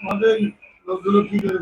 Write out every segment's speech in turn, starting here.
আমাদের লোকগুলো কি করে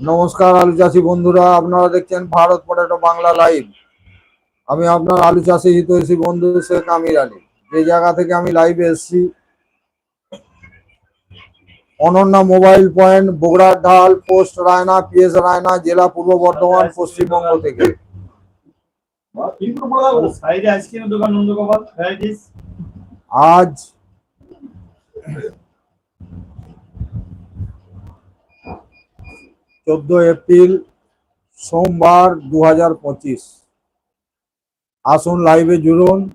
নমস্কার আলু চাষি বন্ধুরা আপনারা দেখছেন ভারত পটেটো বাংলা লাইভ। আমি আপনার আলু চাষি হিতৈষী বন্ধু শেখ আমির আলী। যে জায়গা থেকে আমি লাইভে এসেছি অনন্যা মোবাইল পয়েন্ট বগুড়ার ঢাল পোস্ট রায়না পিএস রায়না জেলা পূর্ব বর্ধমান পশ্চিমবঙ্গ থেকে। আজ চোদ্দ এপ্রিল সোমবার দু হাজার পঁচিশ। আসুন লাইভে জুড়ুন।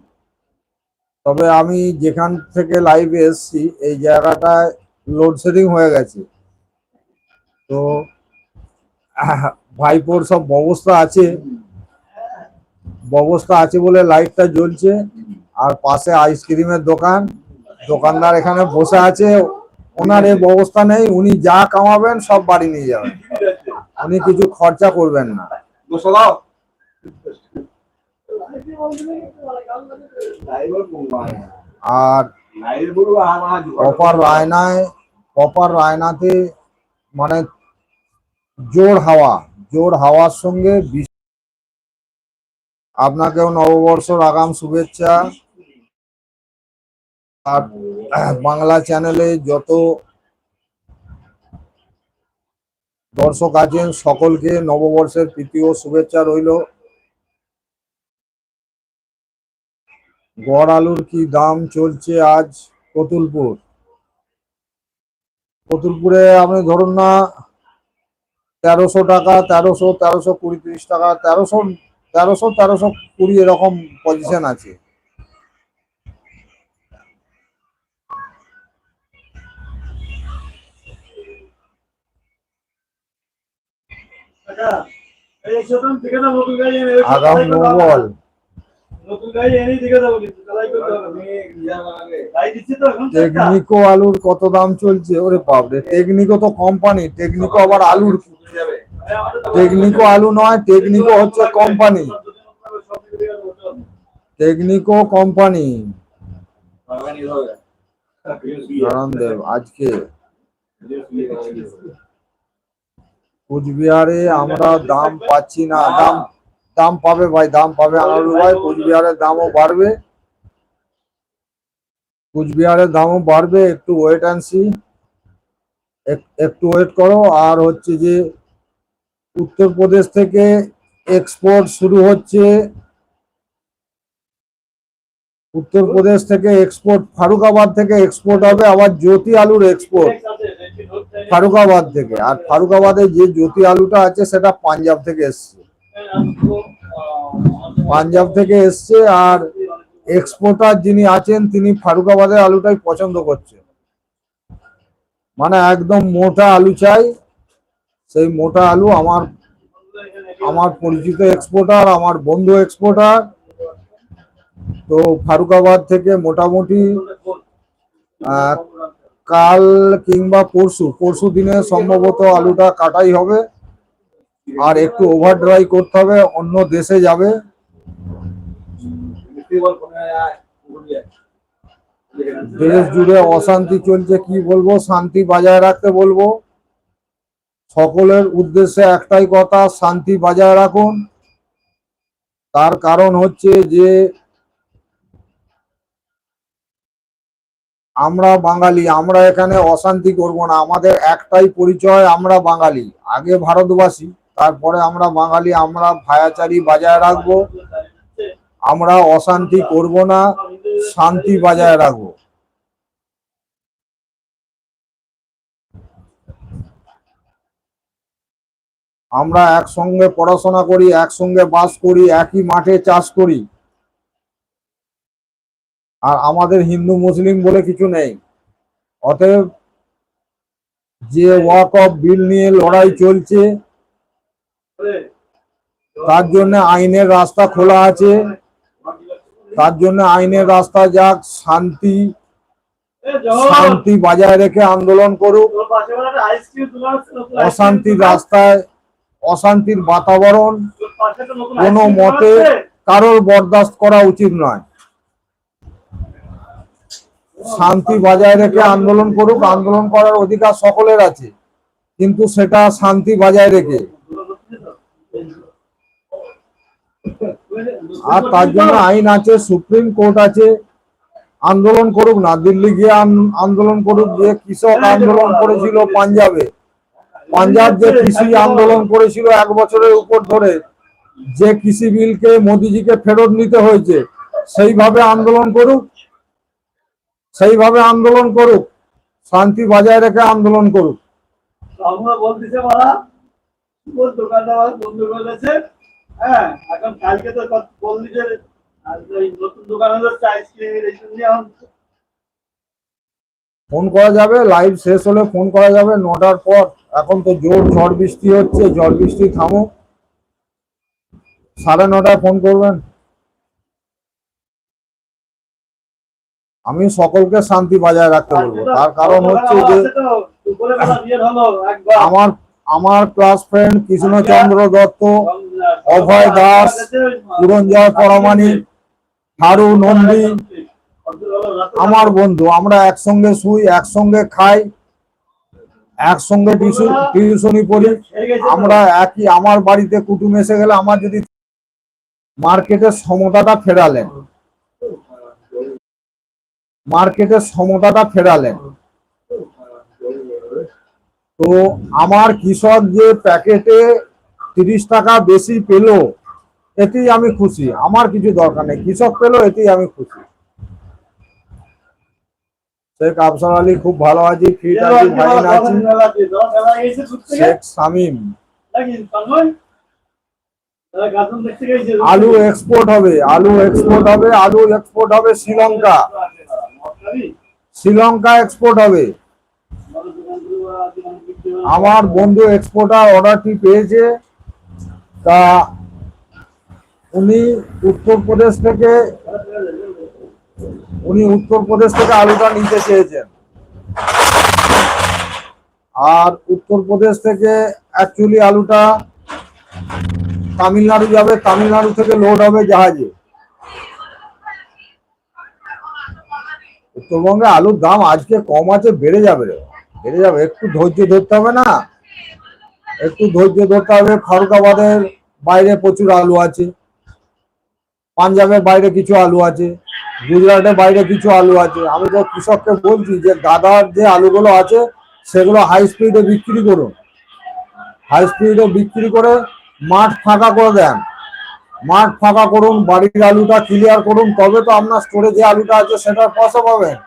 তবে আমি যেখান থেকে লাইভে এসছি, এই জায়গাটায় লোডশেডিং হয়ে গেছে। তো, ভাইপোর সব ব্যবস্থা আছে। ব্যবস্থা আছে বলে লাইটটা জ্বলছে। আর পাশে আইসক্রিমের দোকান। দোকানদার এখানে বসে আছে। ওনার এই ব্যবস্থা নেই। উনি যা কামাবেন সব বাড়ি নিয়ে যাবেন। উনি কিছু খরচা করবেন না। আর অপার রায়নায় অপার রায়নাতে মানে জোর হাওয়া। জোর হাওয়ার সঙ্গে আপনাকেও নববর্ষর আগাম শুভেচ্ছা। আর বাংলা চ্যানেলে যত দর্শক আছেন, সকলকে নববর্ষের ও শুভেচ্ছা রইল। গড় আলুর কি দাম চলছে আজ কতুলপুর? কতুলপুরে আপনি ধরুন না, তেরোশো টাকা, তেরোশো তেরোশো কুড়ি, তিরিশ টাকা, তেরোশো তেরোশো তেরোশো কুড়ি এরকম পজিশন আছে। টেকনিকো আলুর কত দাম চলছে? ওরে বাপরে, টেকনিকো তো কোম্পানি টেকনিকো আবার আলুর টেকনিকো আলু নয়, টেকনিকো হচ্ছে কোম্পানি টেকনিকো কোম্পানি নারায়ণ আজকে। কুচবিহারে আমরা দাম পাচ্ছি না। দাম দাম পাবে ভাই, দাম পাবে। আনারু ভাই, কোচবিহারের দামও বাড়বে। কোচবিহারের দামও বাড়বে। একটু ওয়েট সি একটু ওয়েট করো। আর হচ্ছে যে, উত্তরপ্রদেশ থেকে এক্সপোর্ট শুরু হচ্ছে। উত্তরপ্রদেশ থেকে এক্সপোর্ট ফারুকাবাদ থেকে এক্সপোর্ট হবে। আবার জ্যোতি আলুর এক্সপোর্ট ফারুকাবাদ থেকে। আর ফারুকাবাদে যে জ্যোতি আলুটা আছে, সেটা পাঞ্জাব থেকে এসছে। পাঞ্জাব থেকে এসছে, আর এক্সপোর্টার যিনি আছেন, তিনি ফারুকাবাদের আলুটাই পছন্দ করছেন। মানে একদম মোটা আলু চাই। সেই মোটা আলু আমার আমার পরিচিত এক্সপোর্টার, আমার বন্ধু এক্সপোর্টার। তো ফারুকাবাদ থেকে মোটামুটি কাল কিংবা পরশু পরশু দিনে সম্ভবত আলুটা কাটাই হবে, আর একটু ওভার ড্রাই করতে হবে, অন্য দেশে যাবে। দেশ জুড়ে অশান্তি চলছে, কি বলব? শান্তি বজায় রাখতে বলব। সকলের উদ্দেশ্যে একটাই কথা, শান্তি বজায় রাখুন। তার কারণ হচ্ছে যে আমরা বাঙালি, আমরা এখানে অশান্তি করব না। আমাদের একটাই পরিচয়, আমরা বাঙালি। আগে ভারতবাসী, তারপরে আমরা বাঙালি, আমরা ভায়াচারি বজায় রাখব। আমরা অশান্তি করব না, শান্তি বজায় রাখব। আমরা একসঙ্গে পড়াশোনা করি, একসঙ্গে বাস করি, একই মাঠে চাষ করি। আর আমাদের হিন্দু মুসলিম বলে কিছু নেই। অতএব যে ওয়াক অফ বিল নিয়ে লড়াই চলছে, তার জন্য আইনের রাস্তা খোলা আছে। তার জন্য আইনের রাস্তা যাক, শান্তি শান্তি বজায় রেখে আন্দোলন করুক। অশান্তির রাস্তায়, অশান্তির বাতাবরণ, কোনো মতে কারোর বরদাস্ত করা উচিত নয়। শান্তি বজায় রেখে আন্দোলন করুক, আন্দোলন করার অধিকার সকলের আছে, কিন্তু সেটা শান্তি বজায় রেখে। আর তার জন্য আইন আছে, সুপ্রিম কোর্ট আছে, আন্দোলন করুক না, দিল্লি গিয়ে আন্দোলন করুক, যে কৃষক আন্দোলন করেছিল পাঞ্জাবে। পাঞ্জাব যে কৃষি আন্দোলন করেছিল এক বছরের উপর ধরে, যে কৃষি বিলকে মোদিজিকে ফেরত নিতে হয়েছে, সেইভাবে আন্দোলন করুক সেইভাবে আন্দোলন করুক শান্তি বজায় রেখে আন্দোলন করুক। আমরা বলতেছে মারা দোকানটা বন্ধ করে দিয়েছে হ্যাঁ এখন কালকে তো বললি যে নতুন দোকান হলো আইসক্রিমের এই জন্য ফোন করা যাবে লাইভ শেষ হলে ফোন করা যাবে নটার পর। এখন তো জোর ঝড় বৃষ্টি হচ্ছে ঝড় বৃষ্টি থামুক। সাড়ে নটায় ফোন করবেন। আমি সকলকে শান্তি বজায় রাখতে বলব। তার কারণ হচ্ছে যে আমার আমার ক্লাস ফ্রেন্ড কৃষ্ণচন্দ্র দত্ত অভয় দাস, পুরঞ্জয় পরমাণিক হারু নন্দী আমার বন্ধু আমরা একসঙ্গে শুই একসঙ্গে খাই একসঙ্গে টিউশন টিউশনি পড়ি। আমরা একই আমার বাড়িতে কুটুম এসে গেলে আমার যদি মার্কেটের সমতাটা ফেরালেন মার্কেটের সমতাটা ফেরালেন। তো আমার কৃষক যে প্যাকেটে তিরিশ টাকা বেশি পেল এতেই আমি খুশি। আমার কিছু দরকার নেই। কৃষক পেল এতেই আমি খুশি। শেখ আফসার আলী খুব ভালো আছি। ফিট আছি ফাইন আছি। শেখ শামিম। আলু এক্সপোর্ট হবে আলু এক্সপোর্ট হবে আলু এক্সপোর্ট হবে শ্রীলঙ্কা। শ্রীলঙ্কা এক্সপোর্ট হবে। আমার বন্ধু এক্সপোর্টার অর্ডারটি পেয়েছে। তা উনি উত্তরপ্রদেশ থেকে, উনি উত্তরপ্রদেশ থেকে আলুটা নিতে চেয়েছেন। আর উত্তরপ্রদেশ থেকে অ্যাকচুয়ালি আলুটা তামিলনাড়ু যাবে, তামিলনাড়ু থেকে লোড হবে জাহাজে। উত্তরবঙ্গে আলুর দাম আজকে কম আছে, বেড়ে যাবে রে। বেড়ে যাবে, একটু ধৈর্য ধরতে হবে না। একটু ধৈর্য ধরতে হবে, ফারুকাবাদের বাইরে প্রচুর আলু আছে। পাঞ্জাবের বাইরে কিছু আলু আছে। গুজরাটের বাইরে কিছু আলু আছে। আমি তো কৃষককে বলছি যে, গাদার যে আলুগুলো আছে, সেগুলো হাই স্পিডে বিক্রি করুন। হাই স্পিডে বিক্রি করে মাঠ ফাঁকা করে দেন। মাঠ ফাঁকা করুন, বাড়ির আলুটা ক্লিয়ার করুন, তবে তো আপনার স্টোরে যে আলুটা আছে সেটার পয়সা পাবেন।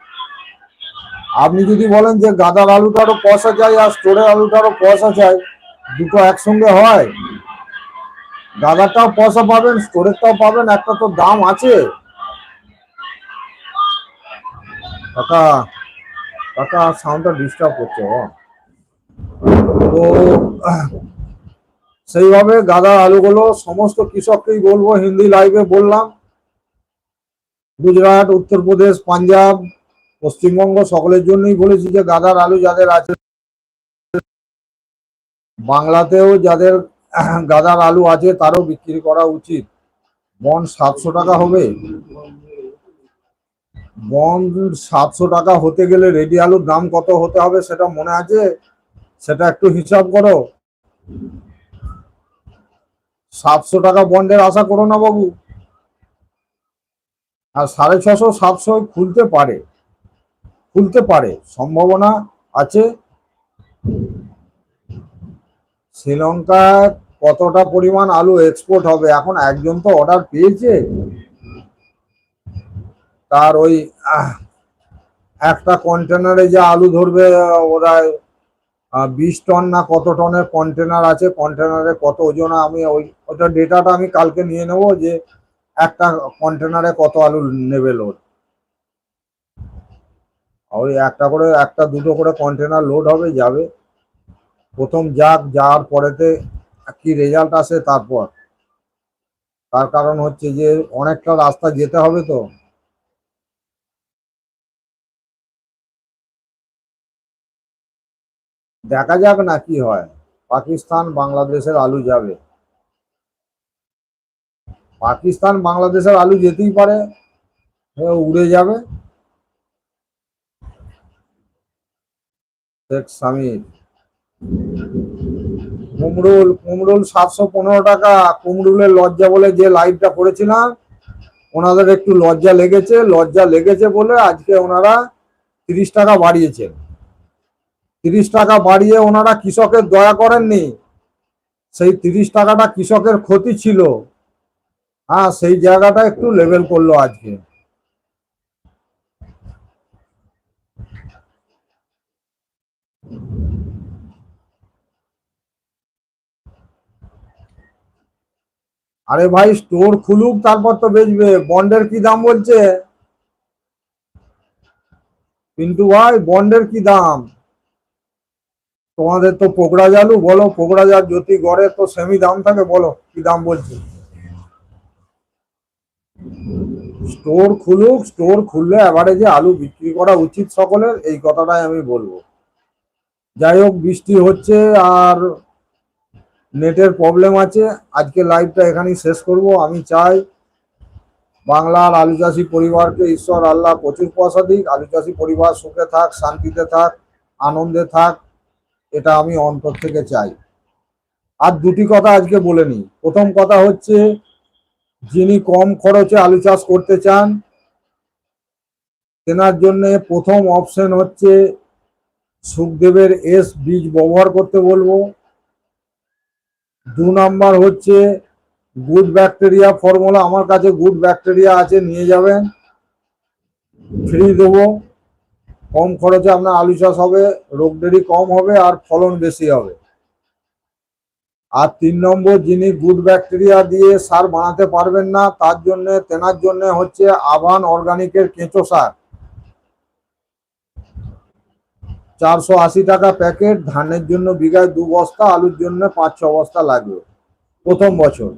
আপনি যদি বলেন যে গাদার আলুটারও পয়সা চাই আর স্টোরের আলুটারও পয়সা চাই, দুটো একসঙ্গে হয়। গাদারটাও পয়সা পাবেন স্টোরেরটাও পাবেন, একটা তো দাম আছে। কাকা কাকা সাউন্ডটা ডিস্টার্ব করছে তো সেইভাবে গাদার আলুগুলো সমস্ত কৃষককেই বলব, হিন্দি লাইভে বললাম। গুজরাট, উত্তরপ্রদেশ, পাঞ্জাব, পশ্চিমবঙ্গ সকলের জন্যই বলেছি যে গাদার আলু যাদের আছে, বাংলাতেও যাদের গাদার আলু আছে তারও বিক্রি করা উচিত। বন সাতশো টাকা হবে। বন সাতশো টাকা হতে গেলে রেডি আলুর দাম কত হতে হবে সেটা মনে আছে? সেটা একটু হিসাব করো। সাতশো টাকা বন্ডের আশা করো না বাবু। আর সাড়ে ছশো, সাতশো খুলতে পারে। খুলতে পারে, সম্ভাবনা আছে। শ্রীলঙ্কা কতটা পরিমাণ আলু এক্সপোর্ট হবে? এখন একজন তো অর্ডার পেয়েছে। তার ওই একটা কন্টেনারে যে আলু ধরবে, ওরা বিশ টন না কত টনের কন্টেনার আছে কন্টেনারে কত ওজন, আমি ওই ওটা ডেটাটা আমি কালকে নিয়ে নেব যে একটা কন্টেনারে কত আলু নেবে লোড ওই একটা করে, একটা দুটো করে কন্টেনার লোড হবে, যাবে। প্রথম যাক, যাওয়ার পরেতে কি রেজাল্ট আসে তারপর। তার কারণ হচ্ছে যে অনেকটা রাস্তা যেতে হবে তো। দেখা যাক না কি হয়। পাকিস্তান বাংলাদেশের আলু যাবে। পাকিস্তান বাংলাদেশের আলু যেতেই পারে উড়ে যাবে। কুমরুল কুমরুল সাতশো পনেরো টাকা কুমরুলের লজ্জা বলে যে লাইভটা করেছিলাম, ওনাদের একটু লজ্জা লেগেছে লজ্জা লেগেছে বলে আজকে ওনারা তিরিশ টাকা বাড়িয়েছেন। তিরিশ টাকা বাড়িয়ে ওনারা কৃষকের দয়া করেননি। সেই তিরিশ টাকাটা কৃষকের ক্ষতি ছিল। হ্যাঁ সেই জায়গাটা একটু লেভেল করল আজকে। আরে ভাই স্টোর খুলুক, তারপর তো বেচবে। বন্ডের কি দাম বলছে? কিন্তু ভাই, বন্ডের কি দাম? তোমাদের তো পোকড়া জালু, বলো পোকড়া জাল জ্যোতি গড়ে তো সেমি দাম থাকে, বলো, কি দাম বলছে? স্টোর খুলুক স্টোর খুললে এবারে আলু বিক্রি করা উচিত সকলের, এই কথাটাই আমি বলব। যাই হোক, বৃষ্টি হচ্ছে আর নেটের প্রবলেম আছে। আজকে লাইভটা এখানেই শেষ করব। আমি চাই বাংলার আলু চাষি পরিবারকে ঈশ্বর, আল্লাহ প্রচুর পয়সা দিক। আলু চাষি পরিবার সুখে থাক, শান্তিতে থাক, আনন্দে থাক। এটা আমি অন্তর থেকে চাই। আর দুটি কথা আজকে বলে নিই। প্রথম কথা হচ্ছে, যিনি কম খরচে আলু চাষ করতে চান কেনার জন্য প্রথম অপশন হচ্ছে সুখদেবের এস বীজ ব্যবহার করতে বলব। দু নাম্বার হচ্ছে গুড ব্যাকটেরিয়া ফর্মুলা আমার কাছে গুড ব্যাকটেরিয়া আছে, নিয়ে যাবেন। ফ্রি দেবো। কম খরচে আপনার আলু চাষ হবে, রোগ দেরি কম হবে আর ফলন বেশি হবে। আর তিন নম্বর, যিনি গুড ব্যাকটেরিয়া দিয়ে সার বানাতে পারবেন না, তার জন্য, তেনার জন্য হচ্ছে আভান অর্গানিকের কেঁচো সার। চারশো আশি টাকা প্যাকেট, ধানের জন্য বিঘায় দু বস্তা, আলুর জন্য পাঁচ ছ বস্তা লাগবে, প্রথম বছর।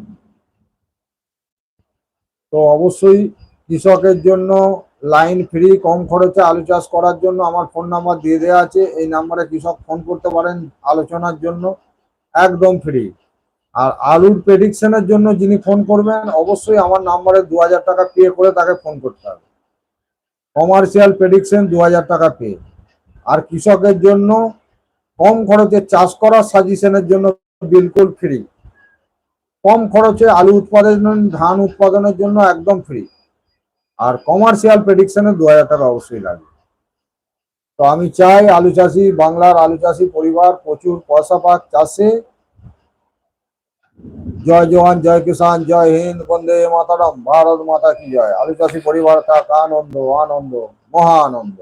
তো অবশ্যই কৃষকের জন্য লাইন ফ্রি, কম খরচে আলু চাষ করার জন্য আমার ফোন নাম্বার দিয়ে দেওয়া আছে। এই নাম্বারে কৃষক ফোন করতে পারেন আলোচনার জন্য, একদম ফ্রি আর আলুর প্রেডিকশনের জন্য যিনি ফোন করবেন, অবশ্যই আমার নাম্বারে দু হাজার টাকা পে করে তাকে ফোন করতে হবে। কমার্শিয়াল প্রেডিকশন দু হাজার টাকা পে আর কৃষকের জন্য কম খরচে চাষ করার সাজেশনের জন্য বিলকুল ফ্রি কম খরচে আলু উৎপাদন, ধান উৎপাদনের জন্য একদম ফ্রি আর কমার্শিয়াল প্রেডিকশনে দু হাজার টাকা অবশ্যই লাগবে। তো আমি চাই আলু চাষি, বাংলার আলু চাষি পরিবার প্রচুর পয়সা পাক চাষে। জয় জওয়ান, জয় কিষান, জয় হিন্দ, বন্দে মাতারাম, ভারত মাতা কি জয়। আলু চাষি পরিবার কাক আনন্দ আনন্দ, মহা আনন্দ।